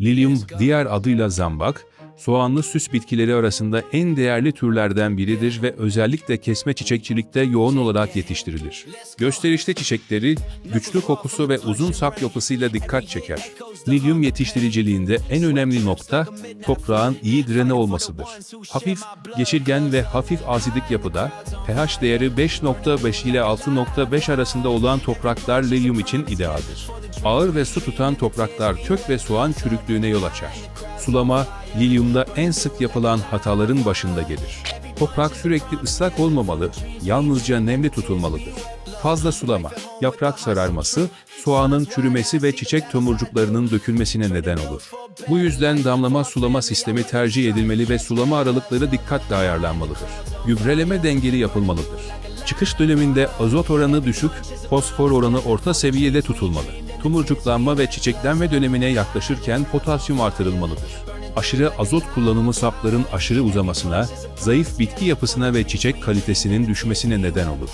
Lilyum, diğer adıyla zambak, soğanlı süs bitkileri arasında en değerli türlerden biridir ve özellikle kesme çiçekçilikte yoğun olarak yetiştirilir. Gösterişli çiçekleri, güçlü kokusu ve uzun sap yapısıyla dikkat çeker. Lilyum yetiştiriciliğinde en önemli nokta, toprağın iyi direne olmasıdır. Hafif, geçirgen ve hafif azidik yapıda, pH değeri 5.5 ile 6.5 arasında olan topraklar lilyum için idealdir. Ağır ve su tutan topraklar kök ve soğan çürüklüğüne yol açar. Sulama, lilyumda en sık yapılan hataların başında gelir. Toprak sürekli ıslak olmamalı, yalnızca nemli tutulmalıdır. Fazla sulama, yaprak sararması, soğanın çürümesi ve çiçek tomurcuklarının dökülmesine neden olur. Bu yüzden damlama sulama sistemi tercih edilmeli ve sulama aralıkları dikkatle ayarlanmalıdır. Gübreleme dengeli yapılmalıdır. Çıkış döneminde azot oranı düşük, fosfor oranı orta seviyede tutulmalı. Tumurcuklanma ve çiçeklenme dönemine yaklaşırken potasyum artırılmalıdır. Aşırı azot kullanımı sapların aşırı uzamasına, zayıf bitki yapısına ve çiçek kalitesinin düşmesine neden olur.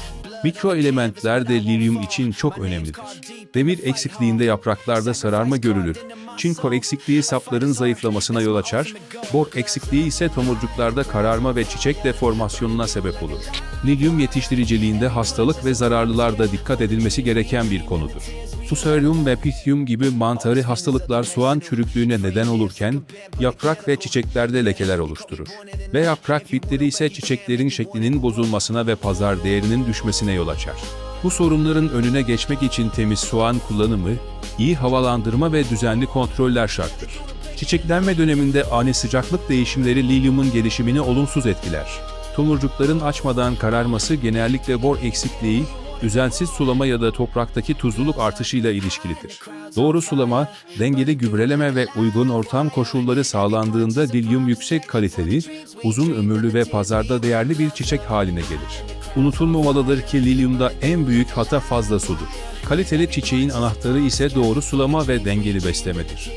Mikro elementler de lilyum için çok önemlidir. Demir eksikliğinde yapraklarda sararma görülür. Çinko eksikliği sapların zayıflamasına yol açar, bor eksikliği ise tomurcuklarda kararma ve çiçek deformasyonuna sebep olur. Lilyum yetiştiriciliğinde hastalık ve zararlılarda dikkat edilmesi gereken bir konudur. Fusarium ve Pythium gibi mantarı hastalıklar soğan çürüklüğüne neden olurken, yaprak ve çiçeklerde lekeler oluşturur. Ve yaprak bitleri ise çiçeklerin şeklinin bozulmasına ve pazar değerinin düşmesine yol açar. Bu sorunların önüne geçmek için temiz soğan kullanımı, iyi havalandırma ve düzenli kontroller şarttır. Çiçeklenme döneminde ani sıcaklık değişimleri lilyumun gelişimini olumsuz etkiler. Tomurcukların açmadan kararması genellikle bor eksikliği, düzensiz sulama ya da topraktaki tuzluluk artışıyla ilişkilidir. Doğru sulama, dengeli gübreleme ve uygun ortam koşulları sağlandığında lilyum yüksek kaliteli, uzun ömürlü ve pazarda değerli bir çiçek haline gelir. Unutulmamalıdır ki lilyumda en büyük hata fazla sudur. Kaliteli çiçeğin anahtarı ise doğru sulama ve dengeli beslemedir.